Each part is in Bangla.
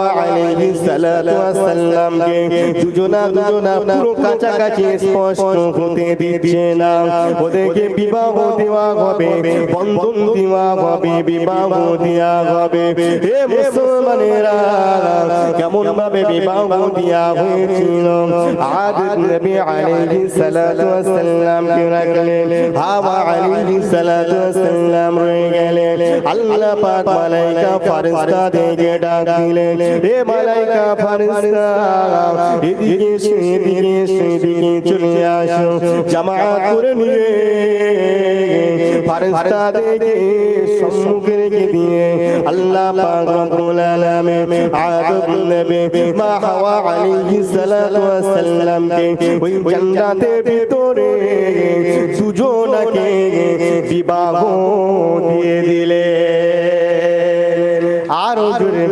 হাওয়া আলাইহিস সালাতু ওয়াস সালামকে দুজনা দুজনা পুরো কাছাকাছি স্পষ্ট হতে দিচ্ছে না। ওদেরকে বিবাহ দেওয়া হবে, বন্ধন দেওয়া হবে, বিবাহ দেওয়া হবে। হে মুসলমানেরা কেমন ভাবে বিবাহ দেওয়া হয়েছিল? আদ নবী আলাইহিস সালাতু ওয়াস সালাম কে রাখলেন হাওয়া আলাইহিস সালাতু ওয়াস সালাম রয়ে গেলেন আল্লাহ পাক মালাইকা ডাক দিলেন। হে মালাইকা ফারিস্তা এদিকে এসো, এদিকে এসো, এদিকে চলে আসো জামাত করে নিয়ে ফারিস্তা থেকে সম্মুখে রেখে দিয়ে আল্লাহ পাক রব্বুল আদম নবী মা হাওয়া আলাইহিস সালাতু ওয়াস সালামকে ওই জান্নাতের ভিতরে দুজনাকে বিবাহ দিয়ে দিলে আরও জোরে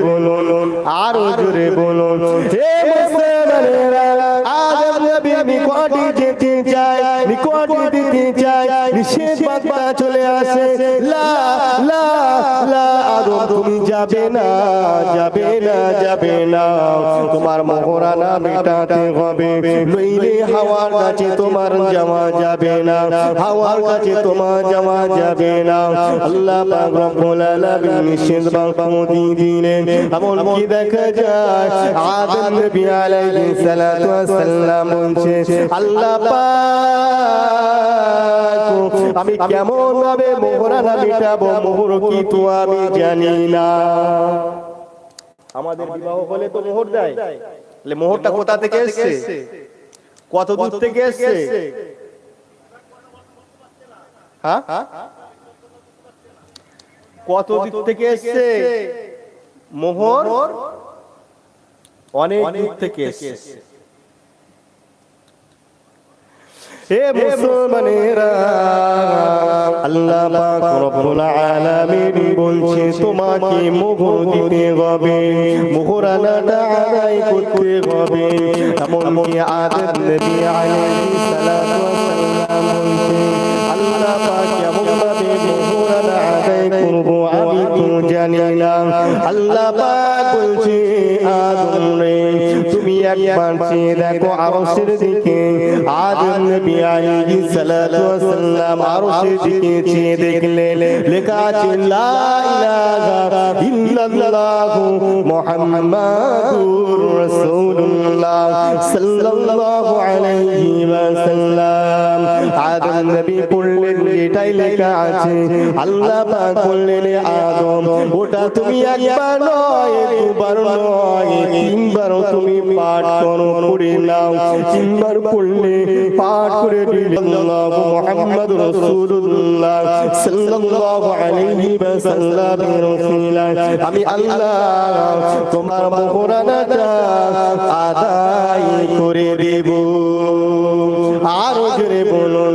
বার্তা চলে আসে। লা লা লা আর তুমি যাবে না যাবে মেটাতে হবে। হাওয়ার কাছে তোমার যাবে না। হাওয়ার কাছে তোমার যাবে না। আল্লাহ পাক রব্বুল আলামিন দিলেন। এমন কি দেখা যায়? আদম নবী সালাতু বলছে, আল্লাহ পাক, আমি কেমন ভাবে মোহরানা মেটাবো মোহর কি তো আমি জানি না। আমাদের বিবাহ হলে তো মোহর দেয়। তাহলে মোহরটা কোথা থেকে এসছে? কত দূর থেকে এসছে? হ্যাঁ? কত দূর থেকে এসছে? মোহর অনেক দূর থেকে এসেছে। হে মুসলমানেরা, আল্লাহ পাক রব্বুল আলামিন বলছে, তোমাকে মোহর দিতে হবে, মোহরানাটা আদায় করতে হবে। এমন কি আদম নবী আলাইহিস বলছে, আল্লাহ পাক আদায় করব আমি তো জানি না। আল্লাহ পাক বলছে, আদম রে, তুমি একবার চেয়ে দেখো আরশের দিকে। আদম নবী আলাইহিস সালাতু ওয়াস সালাম আরশের দিকে চেয়ে দেখলে লেখা আছে লা ইলাহা ইল্লাল্লাহু মুহাম্মাদুর রাসূলুল্লাহ সাল্লাল্লাহু আলাইহি ওয়াসাল্লাম আদম নবী পড়লেন এটাই লেখা আছে। আল্লাহ পাক বললেন আদম ওটা তুমি একবার নয় দুবার নয় তিনবার তুমি পাঠ করো পড়ে নাও। তিনবার পড়লে পাঠ করে মুহাম্মদ রাসূলুল্লাহ সাল্লাল্লাহু আলাইহি ওয়াসাল্লাম রাসূলুল্লাহ। আমি আল্লাহ তোমার মোহরানাটা আদায় করে দেব। আরও জোরে বলুন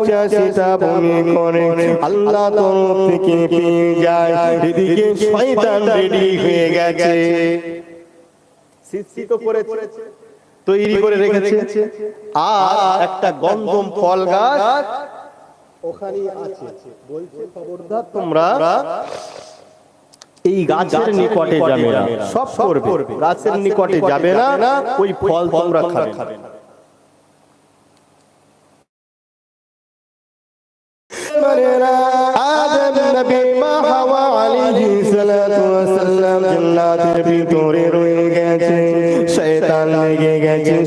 ইচ্ছা সেটা মনে করে। আল্লাহ তরফ থেকে পেয়ে যায়। এদিকে শয়তান রেডি হয়ে গেছে। সৃষ্টি তো করেছে তৈরি করে রেখেছে। আর একটা গন্ধম ফল গাছ ওখানে আছে। বলছে খবরদার তোমরা এই গাছের নিকটে যাবে না। সব করবে। গাছের নিকটে যাবে না ওই ফল তোমরা খাবে। না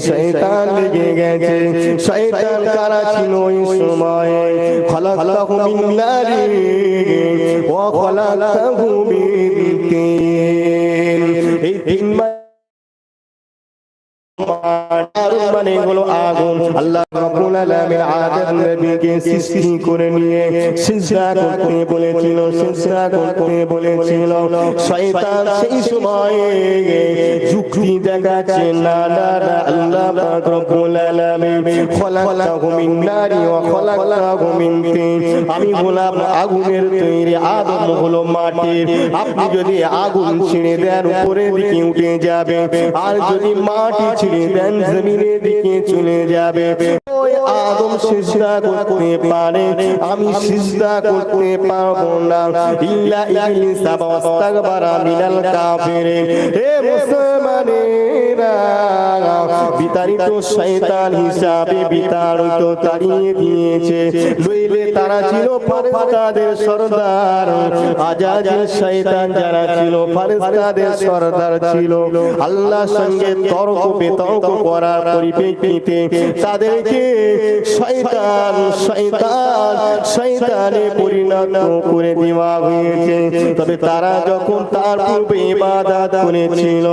শয়তান লেগে গেছে। শয়তান কারা ছিল ওই সময়? খলাকাহু মিন নারি ওয়া খলাকাহু মিন তিন এই তিন মানে হলো আগুন। আল্লাহ রাব্বুল আলামিন আদম নবীকে সৃষ্টি করে নিয়ে সিজদা করতে বলেছিল, সিজদা করতে বলেছিল। শয়তান সেই যুক্তি দেখাচ্ছে, না না না, আল্লাহ পাক আলামিন খলাকাহু মিন নারি ওয়া খলাকাহু মিন তিন। আমি আগুনের তৈরি আদম হলো মাটির আপনি যদি আগুন ছেড়ে দেন, উপরের দিকে উঠে যাবে। আর যদি মাটি ছিঁড়ে দেন, জমিনের দিকে চলে যাবে। ওই আদম সিজদা করতে পারে, আমি সিজদা করতে পারব না। ইল্লা ইবলিস আস্তাগবারা মিনাল কাফিরিন। হে মুসলমানেরা বিতাড়িত শয়তান হিসাবে বিতাড়িত তাড়িয়ে দিয়েছে। লইলে তারা ছিল ফারেস্তাদের সর্দার। আজাজিল শয়তান যারা ছিল ফারেস্তাদের সর্দার ছিল। আল্লাহর সঙ্গে তর্ক বিতর্ক করার পরিপ্রেক্ষিতে তাদেরকে শয়তান শয়তান, শয়তানে পরিণত করে দেওয়া হয়েছে। তবে তারা যখন তার পূর্বে ইবাদত করেছিল,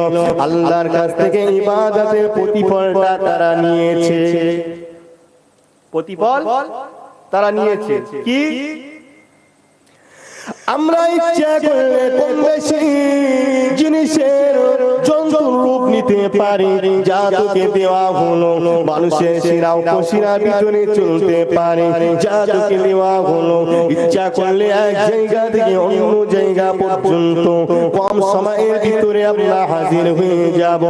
আল্লাহর কাছ থেকে ইবাদতের প্রতিফলটা তারা নিয়েছে। প্রতিফল তারা নিয়েছে। কি? আমরা ইচ্ছা করলে কম বেশি জিনিসের নিতে পারি, জাদুকে দেওয়া হলো, মানুষের শিরা উপশিরা ভিতরে চলতে পারে। জাদুকে দেওয়া হলো, ইচ্ছা করলে এক জায়গা থেকে অন্য জায়গা পর্যন্ত, কম সময়ের ভিতরে আমরা হাজির হয়ে যাব।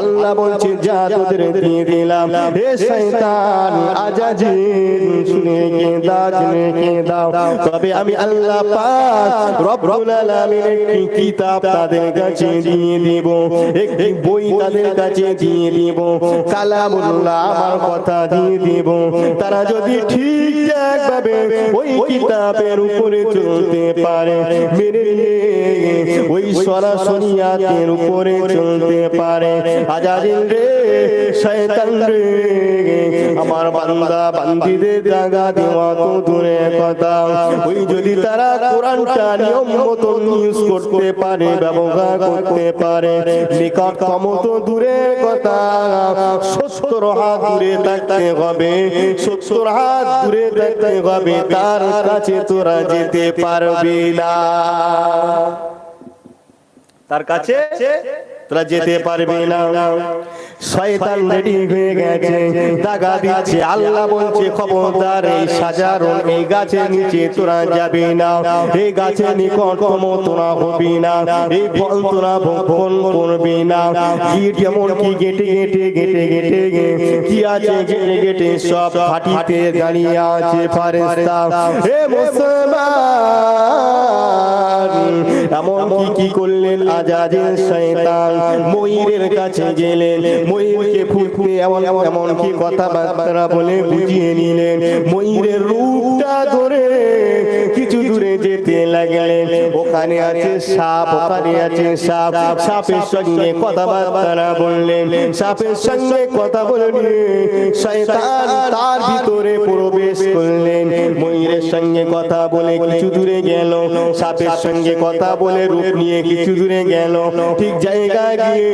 আল্লাহ বলছে, জাদুদের দিয়ে দিলাম। হে শয়তান, আজাজিন, শুনে কে দাও শুনে কে দাও তবে আমি আল্লাহ পাক রব্বুল আলামিন কিতাব তাদের কাছে দিয়ে দেব। একটি বই তাদের কাছে দিয়ে দেব। কালামুল্লাহ আমার কথা দিয়ে দেব। তারা যদি ঠিক ভাবে ওই কিতাবের উপরে চলতে পারে মেরে ওই সরাসরি আয়াতের উপরে চলতে পারে। আজাদিন রে, শয়তান রে, আমার বান্দা বান্দিদের জায়গা দেওয়া তো দূরে কথা। ওই যদি তারা কোরআনটা নিয়ম মতো ইউজ করতে পারে, ব্যবহার করতে পারে নিকটতম তো দূরে কথা? সত্তর হাত দূরে থাকতে হবে। সত্তর হাত দূরে থাকতে হবে। তার কাছে তোরা যেতে পারবি না। তার কাছে? তোরা যেতে পারবি না। শয়তান রেডি হয়ে গেছে। দাগা দিচ্ছে, আল্লাহ বলছে, খবরদার, এই সাজারণ এই গাছের নিচে তোরা যাবি না। এই গাছের নিকটতম তোরা হবি না। এই ফল তোরা ভক্ষণ করবি না। কি যেমন কি গেটে গেটে গেটে গেটে কি আছে গেটে গেটে সব ফাটিতে দাঁড়িয়ে আছে ফারেস্তা হে মুসলমান এমন কি কি করলেন? আজাজের শয়তান ময়ূরের কাছে গেলেন। ময়ূরকে এমন এমন এমন কি কথাবার্তা বলে বুঝিয়ে নিলেন। ময়ূরের রূপটা ধরে কিছু দূরে যেতে লাগলেন। আছে সাপ ওখানে আছে সাপ, সাপের সঙ্গে বললেন সাপের সঙ্গে কথা তার ভিতরে প্রবেশ করলেন ময়ূরের সঙ্গে কথা বলে কিছু দূরে গেল, সাপের সঙ্গে কথা বলে রূপ নিয়ে কিছু দূরে গেল, ঠিক জায়গায় গিয়ে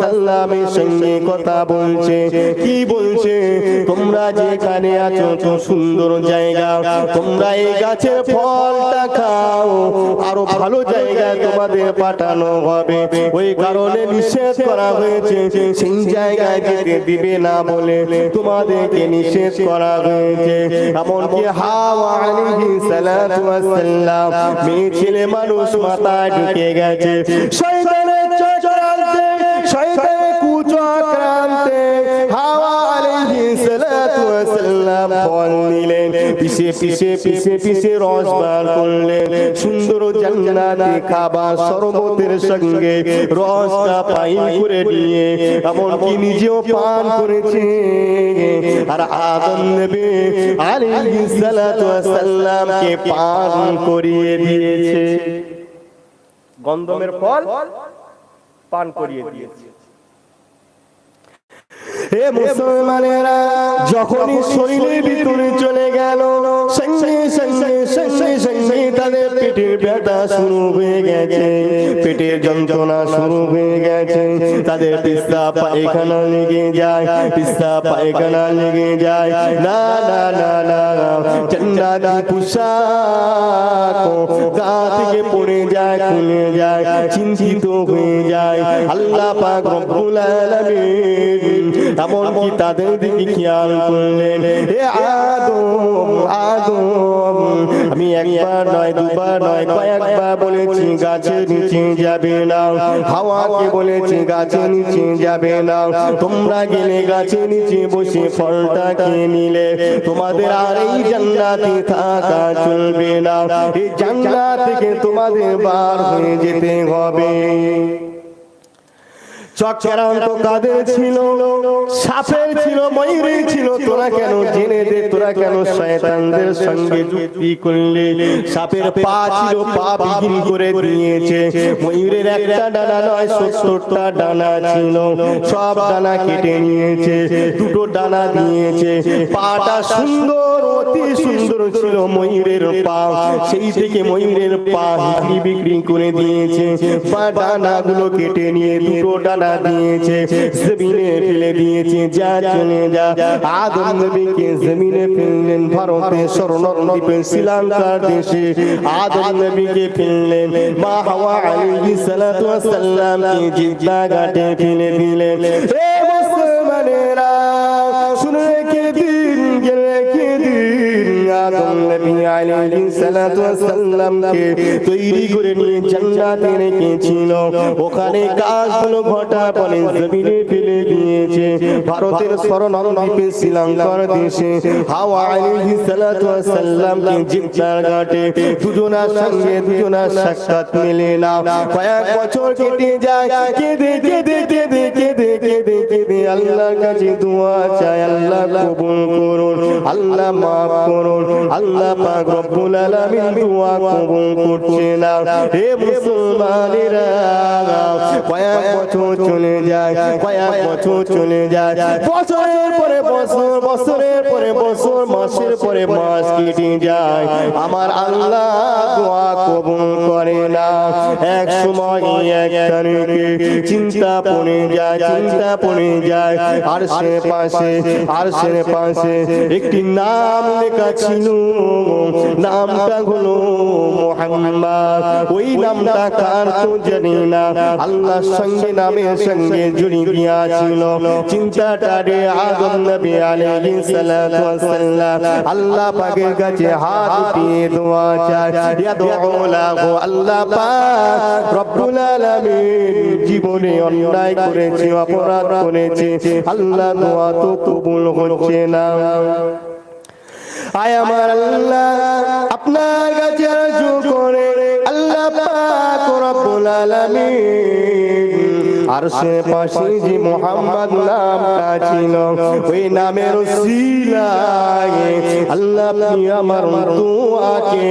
সালামের সঙ্গে কথা বলছে, কি বলছে, তোমরা যেখানে আছো তো সুন্দর জায়গা, তোমরা এই গাছের ফলটা খাও। আরও ভালো জায়গায় তোমাদের পাঠানো হবে। ওই কারণে নিষেধ করা হয়েছে সেই জায়গায় যেতে দিবে না বলে তোমাদেরকে নিষেধ করা হয়েছে। এমনকি হাওয়া আলাইহিস সালাতু ওয়াস সালাম মেয়ে ছেলে মানুষ মাথায় ঢুকে গেছে। শয়তানের চক্রান্তে পিছে পিছে পিছে পিছে রস বার করলেন সুন্দর জান্নাতে খাবার শরবতের সঙ্গে রসটা পাই করে নিয়ে এমনকি নিজেও পান করেছে। আর আদম নবী আলাইহিস সালাতু পান করিয়ে দিয়েছে। গন্ধমের ফল পান করিয়ে দিয়েছে। হে মুসলমানেরা যখনই শরীরের ভিতরে চলে গেল সঙ্গে সঙ্গে সঙ্গে সঙ্গে তাদের পেটের ব্যথা শুরু হয়ে গেছে, পেটের যন্ত্রণা শুরু হয়ে গেছে। তাদের পিস্তা পায়খানা লেগে যায় পিস্তা পায়খানা লেগে যায়। না না না না জান্নাতি পোশাক? গা থেকে পড়ে যায়, খুলে যায়, চিন্তিত হয়ে যায়। আল্লাহ পাক রব্বুল আলামিন এমনকি তাদের দিকে খেয়াল করলেন? হে আদম আদম, আমি একবার নয় দুবার নয় কয়েকবার বলেছি গাছের নিচে যাবে না হাওয়াকে বলেছি গাছে নিচে যাবে না তোমরা গেলে গাছে নিচে বসে ফলটা খেয়ে নিলে তোমাদের আর এই জান্নাতে থাকা চলবে না। এই জান্নাত থেকে তোমাদের বার হয়ে যেতে হবে। চক্রান্ত কাদের ছিল? সাপের ছিল ছিল। তোরা কেন জেনে দে, তোরা কেন শয়তানদের সঙ্গে যুক্তি করলে? সাপের পা ছিল, পা বিক্রি করে দিয়েছে। ময়ূরের একটা ডানা নয়, সত্তরটা ডানা ছিল। সব ডানা কেটে নিয়েছে, দুটো ডানা দিয়েছে। পাটা সুন্দর, অতি সুন্দর ছিল ময়ূরের পা। সেই থেকে ময়ূরের পা বিক্রি করে দিয়েছে। পা ডানাগুলো কেটে নিয়ে দুটো ডানা দিয়েছে, জমিনে ফেলে দিয়েছে, যা চলে যা। আদম নবীকে জমিনে ফেললেন, ভারতে স্বর্ণ দ্বীপে শ্রীলঙ্কার দেশে। আদম নবীকে ফেললেন, মা হাওয়া আলাইহিস সালাতু ওয়াস জিদ্দা ঘাটে ফেলে দিলেন। মুসলমানেরা, শুনে রেখে দিন। আদম নবী আলাইহিস সালাতু ওয়াস সালামকে তৈরি করে নিয়ে জান্নাতে রেখেছিল ওখানে কাজগুলো ঘটা পরে জমিনে ফেলে দিয়েছে ভারতের দ্বীপে শ্রীলঙ্কার দেশে হাওয়া আলাইহিস সালাতু ওয়াস সালামকে জিদ্দার ঘাটে দুজনার সঙ্গে দুজনার সাক্ষাৎ মেলে না কয়েক বছর কেটে যায় কেঁদে কেঁদে কেঁদে কেঁদে কেঁদে কেঁদে আল্লাহর কাছে দোয়া চায় আল্লাহ কবুল করুন। আল্লাহ মাফ করুন, আল্লাহ পাক রব্বুল আলামিন দোয়া কবুল করছে না হে মুসলমানেরা, কয়েক বছর চলে যায়, কয়েক বছর চলে যায়। বছরের পরে বছর, বছরের পরে বছর, মাসের পরে মাস কেটে যায়। আমার আল্লাহ দোয়া কবুল করে না। এক সময় এক চিন্তা পড়ে যায়, চিন্তা পড়ে যায়। আর সে পাশে, আর সে পাশে একটি নাম লেখা ছিল। নামটা হলো মোহাম্মদ। ওই নামটা কার তো জানি না। আল্লাহর সঙ্গে, নামের সঙ্গে জুড়ি গিয়াছিল। চিন্তাটা রে আদম নবী আলাইহিস সালাতু আল্লাহ পাকের কাছে হাত উঠিয়ে দোয়া চায় ইয়া লাহু আল্লাহ পাক রব্বুল আলামিন জীবনে অন্যায় করেছে, অপরাধ করেছে। আল্লাহ দোয়া তো কবুল হচ্ছে না। আয় আমার আল্লাহ আপনার কাছে করে। আল্লাহ পাক রব্বুল আলামিন আর সে পাশে যে মোহাম্মদ নামটা ছিল ওই নামের সিলায় আল্লাহ আপনি আমার দোয়াকে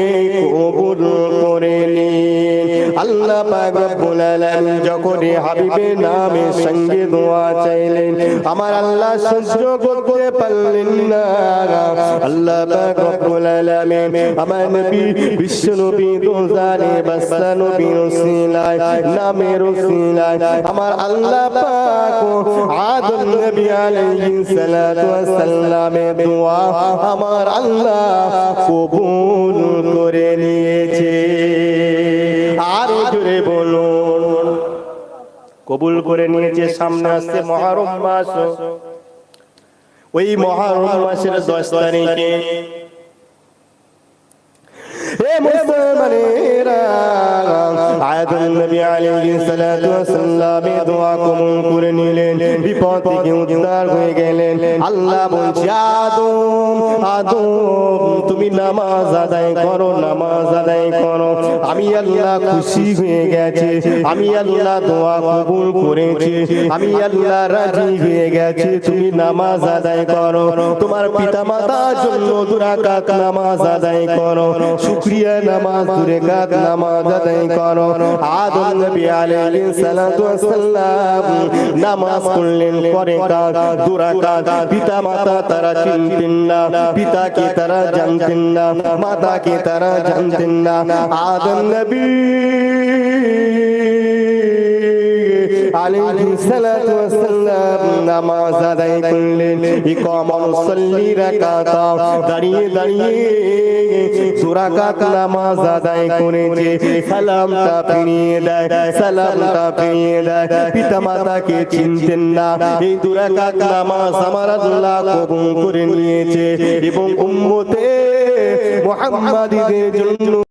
কবুল করে নিন। আল্লাহ পাক রব্বুল আলামিন যখন হাবিবের নামের সঙ্গে দোয়া চাইলেন আমার আল্লাহ সহ্য করতে পারলেন না। আল্লাহ পাক রব্বুল আলামিন আমার নবী বিশ্ব নবী দোজানে বাসা নবী রসিলায় নামের রসিলায় আমার আল্লাহ পাক আদম নবী আলাইহিস সালাতু ওয়াস সালামের দোয়া আমার আল্লাহ কবুল করে নিয়েছে। আরও জোরে বলুন, কবুল করে নিয়েছে সামনে আসছে মহারম মাস। ওই মহারম মাসের দশ তারিখে। এ মুসলমানেরা আয়াতুল নবী আলাইহিস সালাতু ওয়াসাল্লাম দোয়া কবুল করে নিলেন। বিপদ থেকে উদ্ধার হয়ে গেলেন। আল্লাহ বলছে, আদম আদম, তুমি নামাজ আদায় করো, নামাজ আদায় করো। আমি আল্লাহ খুশি হয়ে গেছে। আমি আল্লাহ দোয়া কবুল করেছি। আমি আল্লাহ রাজি হয়ে গেছে। তুমি নামাজ আদায় করো। তোমার পিতা মাতার জন্য দুরাকাত নামাজ আদায় করো। শুকরিয়া নামাজ, দুরাকাত নামাজ আদায় করো। আদম নবী আলাইহিস সালাতু ওয়াসাল্লাম নামাজ পড়লেন পরে কাজ দুরাকাত পিতা মাতা তারা চিনতেন না পিতাকে তারা জানতেন না মাতাকে তারা জানতেন না আদম নবী আলাইহিস ওয়াসসালাম নামাজ আদায় করলেন। ইকামা মুসাল্লি রাকাতা দাঁড়িয়ে দাঁড়িয়ে দুরাকাত নামাজ আদায় করেছে। সালামটা ফিরিয়ে দেয়, সালামটা ফিরিয়ে দেয়। পিতা মাতাকে চিনতেন না, এই দুরাকাত নামাজ আমার আল্লাহ কবুল করে নিয়েছে এবং উম্মতে মুহাম্মাদীদের জন্য